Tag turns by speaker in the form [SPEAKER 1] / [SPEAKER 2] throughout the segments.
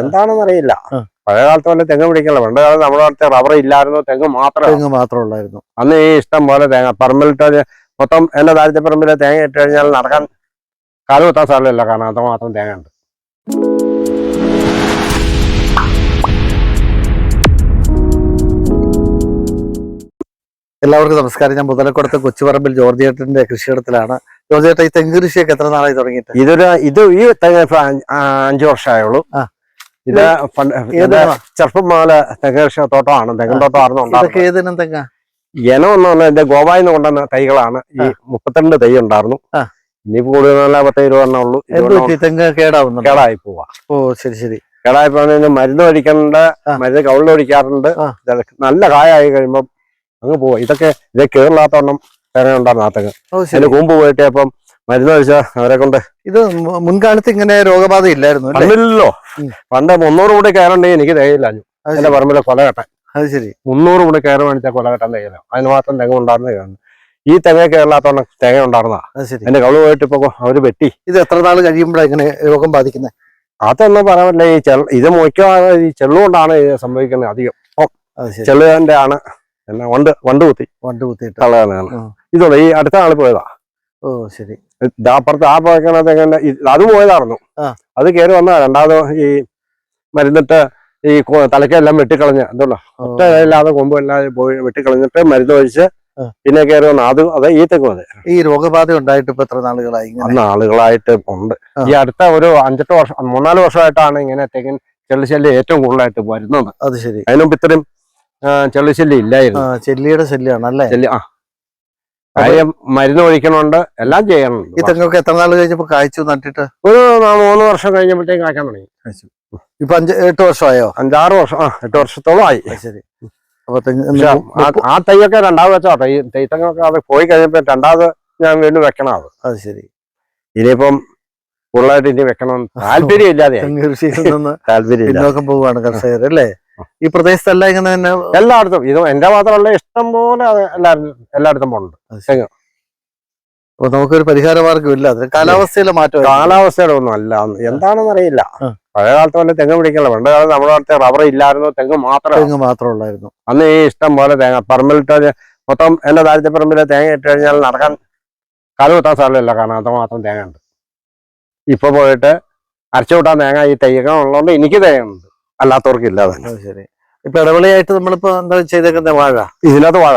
[SPEAKER 1] എന്താണെന്ന് അറിയില്ല. പഴയ കാലത്ത് പോലെ തെങ്ങ് പിടിക്കല പണ്ട് കാലത്ത് നമ്മുടെ അടുത്ത് റബ്ബർ ഇല്ലായിരുന്നു തെങ്ങ് മാത്രം.
[SPEAKER 2] തെങ്ങ് മാത്രം ഉള്ളായിരുന്നു
[SPEAKER 1] അന്ന് ഈ ഇഷ്ടം പോലെ തേങ്ങ പറമ്പിലിട്ട് മൊത്തം എന്റെ ദാരിദ്ര്യ പറമ്പിലെ തേങ്ങ ഇട്ട് കഴിഞ്ഞാൽ നടക്കാൻ കാലം എത്താൻ സ്ഥലമില്ല കാരണം അത്രമാത്രം തേങ്ങ ഉണ്ട്
[SPEAKER 2] എല്ലാവർക്കും നമസ്കാരം. ഞാൻ മുതലക്കുടത്ത് കൊച്ചുപറമ്പിൽ ജോർജിയേട്ടന്റെ കൃഷിയിടത്തിലാണ്. ജോർജിയേട്ട ഈ തെങ്ങ് കൃഷിയൊക്കെ എത്ര നാളായി തുടങ്ങിയിട്ട്?
[SPEAKER 1] ഇതൊരു ഇത് ഈ തെങ്ങ് അഞ്ചു വർഷമായുള്ളൂ. ഇത് ചെറുപ്പമാല തെങ്ങ് തോട്ടമാണ്. തെങ്ങൻ തോട്ടമായിരുന്നു
[SPEAKER 2] ഇതൊക്കെ
[SPEAKER 1] ഉണ്ടായിരുന്നത്.
[SPEAKER 2] ഏതിനും തെങ്ങ?
[SPEAKER 1] ഇനം എന്ന് പറഞ്ഞാൽ എന്റെ ഗോവായിൽ നിന്ന് കൊണ്ടുവന്ന തൈകളാണ്. ഈ മുപ്പത്തിരണ്ട് തൈ ഉണ്ടായിരുന്നു. ഇനിയിപ്പോ കൂടുതൽ പത്ത് ഇരുപതെണ്ണം ഉള്ളൂ.
[SPEAKER 2] എന്ത്
[SPEAKER 1] ഇരുപതെണ്ണം
[SPEAKER 2] തെങ്ങ്
[SPEAKER 1] കേടായി പോവാ.
[SPEAKER 2] ഓ ശരി ശരി.
[SPEAKER 1] കേടായി പോകുന്ന മരുന്ന് ഒഴിക്കുന്നുണ്ട്
[SPEAKER 2] ആ.
[SPEAKER 1] മരുന്ന് കവിളിലൊഴിക്കാറുണ്ട് ഒഴിക്കാറുണ്ട്. നല്ല കായായി കഴിയുമ്പോൾ അങ്ങ് പോവാ. ഇതൊക്കെ ഇത് കേറില്ലാത്തോണം തേങ്ങ ഉണ്ടായിരുന്നു ആ തെങ്ങ്.
[SPEAKER 2] ഓ
[SPEAKER 1] അതിന് കൂമ്പ് പോയിട്ട് അപ്പം മരുന്ന് അവരെ കൊണ്ട്.
[SPEAKER 2] ഇത് മുൻകാലത്ത് ഇങ്ങനെ രോഗബാധ ഇല്ലായിരുന്നു അല്ലേ?
[SPEAKER 1] പണ്ടില്ലല്ലോ
[SPEAKER 2] ഉം.
[SPEAKER 1] പണ്ട് മുന്നൂറ് കൂടി കയറുണ്ടെങ്കിൽ എനിക്ക്
[SPEAKER 2] തികയില്ല
[SPEAKER 1] എന്റെ. പറമ്പിലെ കൊല കെട്ടാൻ.
[SPEAKER 2] അത് ശരി.
[SPEAKER 1] മുന്നൂറ് കൂടി കയറി മേടിച്ചാൽ കൊല കെട്ടാൻ തികയില്ല അതിന് മാത്രം തെങ്ങ ഉണ്ടായിരുന്ന കാണുന്നു ഈ തെങ്ങ കയറില്ലാത്തോണം തേങ്ങ ഉണ്ടായിരുന്നതാ.
[SPEAKER 2] അത് ശരി.
[SPEAKER 1] എന്റെ കവൾ പോയിട്ട് ഇപ്പൊ അവർ വെട്ടി.
[SPEAKER 2] ഇത് എത്ര നാൾ കഴിയുമ്പോഴാണ് ഇങ്ങനെ രോഗം ബാധിക്കുന്നത്
[SPEAKER 1] അതൊന്നും പറയാൻ പറ്റില്ല. ഈ ചെള്ള ഇത് മുഖ്യമാണ് ഈ ചെള്ളുകൊണ്ടാണ് ഇത് സംഭവിക്കുന്നത് അധികം. ചെള്ളുകാരന്റെ ആണ്. എന്നാ വണ്ട് വണ്ട് കുത്തി.
[SPEAKER 2] വണ്ട് കുത്തി
[SPEAKER 1] തള്ളതാണ്
[SPEAKER 2] ആ.
[SPEAKER 1] ഇതുള്ള ഈ അടുത്ത ആൾ പോയതാ.
[SPEAKER 2] ഓ ശരി.
[SPEAKER 1] അപ്പുറത്ത് ആ പോയക്കണത് എങ്ങനെ അത് പോയതായിരുന്നു. അത് കയറി വന്ന രണ്ടാമത് ഈ മരുന്നിട്ട് ഈ തലക്കെല്ലാം വെട്ടിക്കളഞ്ഞ എന്തല്ലോ
[SPEAKER 2] ഓ,
[SPEAKER 1] ഒറ്റ ഇല്ലാതെ കൊമ്പ് എല്ലാം പോയി വെട്ടിക്കളഞ്ഞിട്ട് മരുന്ന് ഒഴിച്ച് പിന്നെ കയറി വന്ന അത് അതെ ഈ തെക്കും അതെ
[SPEAKER 2] ഈ രോഗബാധ ഉണ്ടായിട്ട് ഇപ്പൊ എത്ര നാളുകളായി
[SPEAKER 1] നാളുകളായിട്ട് ഉണ്ട്. ഈ അടുത്ത ഒരു അഞ്ചെട്ട് വർഷം മൂന്നാൽ വർഷമായിട്ടാണ് ഇങ്ങനെ തെങ്ങിൻ ചെള്ളിശല്യം ഏറ്റവും കൂടുതലായിട്ട് വരുന്നത്.
[SPEAKER 2] അത് ശരി.
[SPEAKER 1] അതിനുമ്പ് ഇത്രയും ചെള്ളിശല്യം ഇല്ലായിരുന്നു.
[SPEAKER 2] ചെല്ലിയുടെ ശല്യമാണ് അല്ലേ
[SPEAKER 1] ആ. കാര്യം മരുന്ന് ഒഴിക്കണുണ്ട് എല്ലാം ചെയ്യണുണ്ട്
[SPEAKER 2] ഈ തെങ്ങൊക്കെ എത്ര നാൾ കഴിഞ്ഞപ്പോ കായ്ച്ചു നട്ടിട്ട്?
[SPEAKER 1] ഒരു മൂന്ന് വർഷം കഴിഞ്ഞപ്പോഴത്തേക്ക് കായ്ക്കാൻ തുടങ്ങി.
[SPEAKER 2] ഇപ്പൊ അഞ്ച് എട്ട് വർഷമായോ?
[SPEAKER 1] അഞ്ചാറ് വർഷം ആ എട്ട് വർഷത്തോളം ആയി.
[SPEAKER 2] ശരി. അപ്പൊ
[SPEAKER 1] ആ- തൈയൊക്കെ രണ്ടാമത് വെച്ചോ തൈ തൈത്തങ്ങൊക്കെ അത് പോയി കഴിഞ്ഞപ്പോ രണ്ടാമത് ഞാൻ വീണ്ടും വെക്കണം അത്.
[SPEAKER 2] അത് ശരി.
[SPEAKER 1] ഇനിയിപ്പം ഫുള്ളായിട്ട് ഇനി വെക്കണം താല്പര്യം ഇല്ലാതെ
[SPEAKER 2] തെങ്ങ് കൃഷിയിൽ നിന്ന്
[SPEAKER 1] താല്പര്യം പോവാണ്
[SPEAKER 2] പിന്നോക്കം പോവുകയാണ് കർഷകർ അല്ലേ ഈ പ്രദേശത്തെല്ലാം ഇങ്ങനെ തന്നെ
[SPEAKER 1] എല്ലായിടത്തും. ഇത് എന്റെ മാത്രമല്ല ഇഷ്ടം പോലെ അത് എല്ലായിടത്തും പോണുണ്ട്.
[SPEAKER 2] അപ്പൊ നമുക്കൊരു പരിഹാര മാർഗം ഇല്ല. കാലാവസ്ഥയിലെ മാറ്റം
[SPEAKER 1] കാലാവസ്ഥയുടെ ഒന്നും അല്ല. എന്താണെന്ന് അറിയില്ല പഴയ കാലത്ത് പോലെ തെങ്ങ് പിടിക്കണം പണ്ട് കാലത്ത് നമ്മുടെ അടുത്ത് റബ്ബർ ഇല്ലായിരുന്നു തെങ്ങ് മാത്രം.
[SPEAKER 2] തെങ്ങ് മാത്രം ഉള്ളായിരുന്നു.
[SPEAKER 1] അന്ന് ഈ ഇഷ്ടം പോലെ തേങ്ങ പറമ്പിലിട്ട് മൊത്തം എന്റെ ദാരിദ്ര്യ പറമ്പിലെ തേങ്ങ ഇട്ട് കഴിഞ്ഞാൽ നടക്കാൻ കാലം കുത്താൻ സ്ഥലമില്ല. കാരണം അത്രമാത്രം തേങ്ങ ഉണ്ട് ഇപ്പൊ പോയിട്ട് അരച്ചു കൂട്ടാൻ തേങ്ങ ഈ തേങ്ങ ഉള്ളതുകൊണ്ട് എനിക്ക് തേങ്ങ ഉണ്ട് അല്ലാത്തവർക്ക് ഇല്ല തന്നെ.
[SPEAKER 2] അത് ശരി ഇപ്പൊ ഇടവിളയായിട്ട് നമ്മളിപ്പോ എന്താ ചെയ്തേക്കുന്ന? വാഴ.
[SPEAKER 1] ഇതിനകത്ത് വാഴ.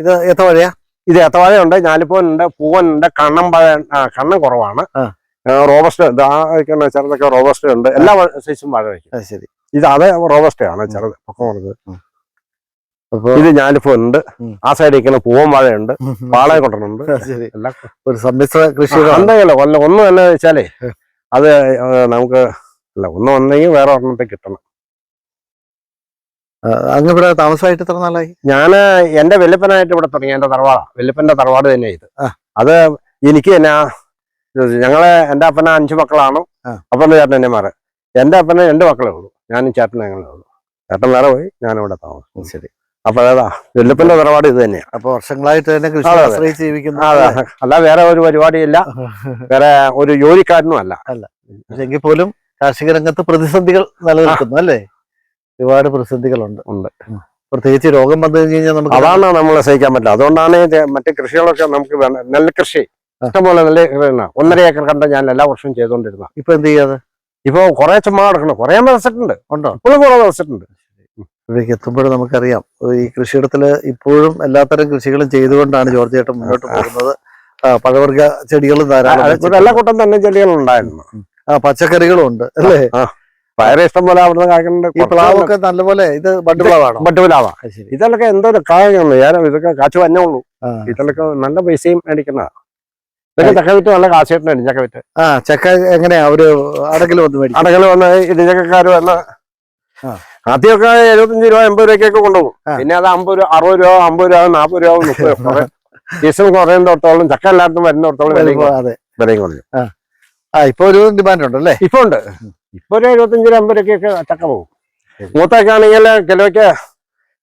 [SPEAKER 2] ഇത് എത്ര വാഴയാ
[SPEAKER 1] ഇത് ഏത്ത വാഴയുണ്ട് ഞാലിപ്പൂവനുണ്ട് പൂവനുണ്ട് കണ്ണം പഴ കണ്ണം കുറവാണ്. റോബസ്റ്റ് ഇത് ആ ചെറുതൊക്കെ റോബസ്റ്റ് ഉണ്ട്. എല്ലാ സൈസും വാഴ വയ്ക്കും.
[SPEAKER 2] ശരി
[SPEAKER 1] ഇത് അത് റോബസ്റ്റ് ആണ് ചെറുത് പൊക്കം
[SPEAKER 2] കുറഞ്ഞത്
[SPEAKER 1] ഇത് ഞാനിപ്പോ
[SPEAKER 2] ഉണ്ട്.
[SPEAKER 1] ആ സൈഡിൽ ഇരിക്കുന്ന പൂവൻ വാഴയുണ്ട്. പാളയെ കൊണ്ടുണ്ട്
[SPEAKER 2] ഒരു സമ്മിശ്ര കൃഷി
[SPEAKER 1] എന്തെങ്കിലും കൊല്ലം ഒന്നും തന്നെ വെച്ചാലേ അത് നമുക്ക് അല്ല ഒന്ന് ഒന്നെങ്കിൽ വേറെ ഒരെണ്ണത്തെ കിട്ടണം.
[SPEAKER 2] അങ്ങ് ഇവിടെ താമസമായിട്ട് എത്ര നാളായി?
[SPEAKER 1] ഞാൻ എന്റെ വെല്ലപ്പനായിട്ട് ഇവിടെ തുടങ്ങി എന്റെ തറവാടാണ് വെല്ലപ്പന്റെ തറവാട് തന്നെ ഇത്. അത് എനിക്ക് എന്നാ ഞങ്ങളെ എന്റെ അപ്പന അഞ്ച് മക്കളാണ്. അപ്പന്റെ ചേട്ടൻ എന്നെ മാറ്. എന്റെ അപ്പനെ രണ്ട് മക്കളേ ഉള്ളൂ. ഞാനും ചേട്ടനും ഞങ്ങളേ ഉള്ളൂ. ചേട്ടൻ വേറെ പോയി ഞാനിവിടെ താമസം
[SPEAKER 2] ശരി.
[SPEAKER 1] അപ്പൊ അതാ വെല്ലുപ്പന്റെ തറവാട് ഇത് തന്നെയാണ്
[SPEAKER 2] അപ്പൊ വർഷങ്ങളായിട്ട് തന്നെ കൃഷി. ആശ്രയിച്ച് ജീവിക്കുന്നു.
[SPEAKER 1] അല്ല വേറെ ഒരു പരിപാടിയില്ല. വേറെ ഒരു ജോലിക്കാരനും അല്ല. അല്ല.
[SPEAKER 2] എങ്കിൽ പോലും കാർഷിക രംഗത്ത് പ്രതിസന്ധികൾ നിലനിൽക്കുന്നു അല്ലേ? ഒരുപാട് പ്രതിസന്ധികളുണ്ട്.
[SPEAKER 1] ഉണ്ട്.
[SPEAKER 2] പ്രത്യേകിച്ച് രോഗം വന്നു കഴിഞ്ഞാൽ നമുക്ക്
[SPEAKER 1] അതാണ് നമ്മളെ സഹിക്കാൻ പറ്റില്ല. അതുകൊണ്ടാണ് മറ്റു കൃഷികളൊക്കെ നമുക്ക് നെൽകൃഷി ഇഷ്ടംപോലെ നെല്ല് ഒന്നര ഏക്കർ കണ്ട ഞാൻ എല്ലാ വർഷവും ചെയ്തുകൊണ്ടിരുന്ന
[SPEAKER 2] ഇപ്പൊ എന്ത് ചെയ്യാതെ?
[SPEAKER 1] ഇപ്പൊ കുറെ ചുമ്മാ കിടക്കണം കുറെ ദിവസമുണ്ട്
[SPEAKER 2] ഉണ്ടോ?
[SPEAKER 1] ഇപ്പോഴും കുറെ ദിവസമുണ്ട്
[SPEAKER 2] ഇവിടേക്ക് എത്തുമ്പോഴും നമുക്കറിയാം. ഈ കൃഷിയിടത്തിൽ ഇപ്പോഴും എല്ലാത്തരം കൃഷികളും ചെയ്തുകൊണ്ടാണ് ജോർജ് ചേട്ടൻ മുന്നോട്ട് പോകുന്നത്. പഴവർഗ ചെടികളും ധാരാളം
[SPEAKER 1] എല്ലാ കൂട്ടം തന്നെ ചെടികളുണ്ടായിരുന്നു.
[SPEAKER 2] ആ പച്ചക്കറികളും ഉണ്ട് അല്ലേ?
[SPEAKER 1] പയറ് ഇഷ്ടം പോലെ അവിടുന്ന് കായ്ക്കുന്നുണ്ട്
[SPEAKER 2] ഈ പ്ലാവൊക്കെ നല്ലപോലെ ഇത് ബഡ് പ്ലാവാണോ?
[SPEAKER 1] ബട്ടുപിലാവാ
[SPEAKER 2] അത് ശരി.
[SPEAKER 1] ഇതൊക്കെ എന്തോ കായുള്ളൂ ഞാൻ ഇതൊക്കെ കാച്ചു വന്നേ ഉള്ളൂ.
[SPEAKER 2] ഇതൊക്കെ
[SPEAKER 1] ഇതിലൊക്കെ നല്ല പൈസയും മേടിക്കുന്നതാ ഇതൊക്കെ ചക്ക വിറ്റ് നല്ല കാശിട്ടുണ്ട് ചക്കവിറ്റ് വിറ്റ്.
[SPEAKER 2] ആ ചക്ക എങ്ങനെയാ? ഒരു അടക്കിൽ വന്ന് മേടിക്കും.
[SPEAKER 1] അടകൾ വന്ന് ഇടിഞ്ഞക്കാര് വന്ന്
[SPEAKER 2] വന്ന
[SPEAKER 1] ആദ്യമൊക്കെ എഴുപത്തഞ്ച് രൂപ എൺപത് രൂപയ്ക്കൊക്കെ കൊണ്ടുപോകും. പിന്നെ അത് അമ്പത് രൂപ അറുപത് രൂപ അമ്പത് രൂപ നാൽപ്പത് രൂപ മുപ്പത് രൂപ സീസൺ കുറയുന്നിടത്തോളം ചക്ക എല്ലായിടത്തും വരുന്നിടത്തോളം വിലയും കുറയും.
[SPEAKER 2] അതെ
[SPEAKER 1] വിലയും കുറയും
[SPEAKER 2] ആ ഇപ്പൊ ഒരു ഡിമാൻഡ് ഉണ്ട് അല്ലേ
[SPEAKER 1] ഇപ്പൊ ഉണ്ട്. ഇപ്പൊ ഒരു എഴുപത്തഞ്ച് രൂപ അമ്പത് രൂപയ്ക്കൊക്കെ ചക്ക പോകും.
[SPEAKER 2] ശരി.
[SPEAKER 1] മൂത്തൊക്കെ ആണെങ്കിൽ കിലോയ്ക്ക്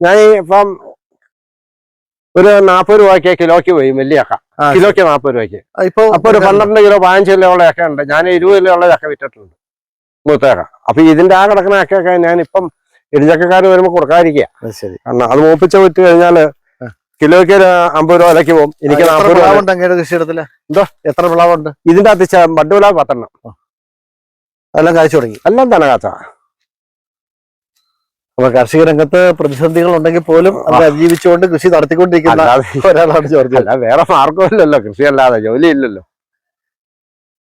[SPEAKER 1] ഞാൻ ഇപ്പം ഒരു നാൽപ്പത് രൂപയ്ക്ക് കിലോയ്ക്ക് പോയി വലിയ ചക്ക കിലോയ്ക്ക് നാൽപ്പത് രൂപയ്ക്ക്.
[SPEAKER 2] ഇപ്പൊ
[SPEAKER 1] അപ്പൊ ഒരു പന്ത്രണ്ട് കിലോ പതിനഞ്ച് കിലോ ഉള്ള ചക്ക ഉണ്ട്. ഞാൻ ഇരുപത് കിലോ ഉള്ള ചക്ക വിറ്റിട്ടുണ്ട് മൂത്തേക്ക. അപ്പൊ ഇതിന്റെ ആ കിടക്കുന്ന ചക്കയൊക്കെ ഞാൻ ഇപ്പം ഇടിച്ചക്കാർ വരുമ്പോ കൊടുക്കാതിരിക്കുക
[SPEAKER 2] ശരി.
[SPEAKER 1] കാരണം അത് മൂപ്പിച്ച് വിറ്റ്
[SPEAKER 2] കഴിഞ്ഞാൽ.
[SPEAKER 1] കിലോയ്ക്ക് ഒരു അമ്പത് രൂപ വിലയ്ക്ക് പോകും. എനിക്ക് നാൽപ്പത് രൂപ
[SPEAKER 2] ഉണ്ട് അങ്ങയുടെ കൃഷിയിടത്തിൽ?
[SPEAKER 1] എന്തോ?
[SPEAKER 2] എത്ര വിളവുണ്ട്
[SPEAKER 1] ഇതിന്റെ അകത്ത് ബഡ്ഡുല പത്തെണ്ണം.
[SPEAKER 2] അതെല്ലാം കാഴ്ച തുടങ്ങി.
[SPEAKER 1] എല്ലാം തന്നെ കാച്ച
[SPEAKER 2] അപ്പൊ കാർഷിക രംഗത്ത് പ്രതിസന്ധികൾ ഉണ്ടെങ്കിൽ പോലും അത് അതിജീവിച്ചുകൊണ്ട് കൃഷി നടത്തിക്കൊണ്ടിരിക്കുന്ന ഒരാളാണ് ജോർജ്
[SPEAKER 1] അല്ല വേറെ മാർഗമില്ലല്ലോ കൃഷി അല്ലാതെ ജോലി ഇല്ലല്ലോ